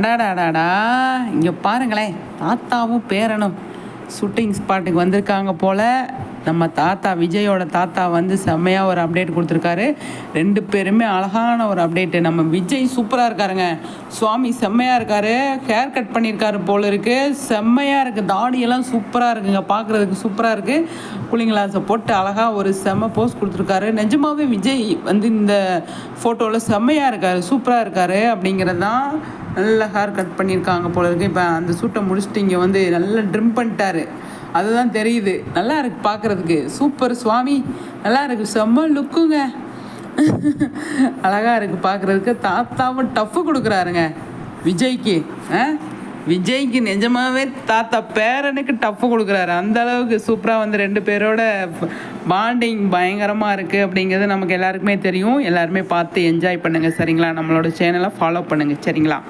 அடாடாடாடா. இங்கே பாருங்களேன் தாத்தாவும் பேரனும் ஷூட்டிங் ஸ்பாட்டுக்கு வந்திருக்காங்க போல். நம்ம தாத்தா விஜயோட தாத்தா வந்து செம்மையாக ஒரு அப்டேட் கொடுத்துருக்காரு. ரெண்டு பேருமே அழகான ஒரு அப்டேட்டு நம்ம விஜய் சூப்பராக இருக்காருங்க. சுவாமி செம்மையாக இருக்காரு. ஹேர் கட் பண்ணியிருக்காரு போல் இருக்குது செம்மையாக இருக்குது தாடியெல்லாம் சூப்பராக இருக்குங்க. பார்க்குறதுக்கு சூப்பராக இருக்குது கூலிங் கிளாஸை போட்டு அழகாக ஒரு செம்ம போஸ் கொடுத்துருக்காரு. நிஜமாவே விஜய் வந்து இந்த ஃபோட்டோவில் செம்மையாக இருக்காரு. சூப்பராக இருக்காரு அப்படிங்கிறது தான் நல்ல ஹேர் கட் பண்ணியிருக்காங்க போல இருக்குது இப்போ அந்த சூட்டை முடிச்சுட்டு இங்கே வந்து நல்லா ட்ரிம் பண்ணிட்டாரு. அதுதான் தெரியுது. நல்லா இருக்கு பார்க்குறதுக்கு சூப்பர் சுவாமி. நல்லா இருக்கு. செம்ம லுக்குங்க. அழகா இருக்கு பார்க்குறதுக்கு தாத்தாவும் டஃப்பு கொடுக்குறாருங்க. விஜய்க்கு ஆ? விஜய்க்கு நிஜமாவே தாத்தா பேரனுக்கு டஃப்பு கொடுக்குறாரு. அந்த அளவுக்கு சூப்பராக வந்து ரெண்டு பேரோட பாண்டிங் பயங்கரமாக இருக்குது அப்படிங்கிறது நமக்கு எல்லாருக்குமே தெரியும். எல்லாருமே பார்த்து என்ஜாய் பண்ணுங்கள் சரிங்களா? நம்மளோட சேனலை ஃபாலோ பண்ணுங்கள் சரிங்களா?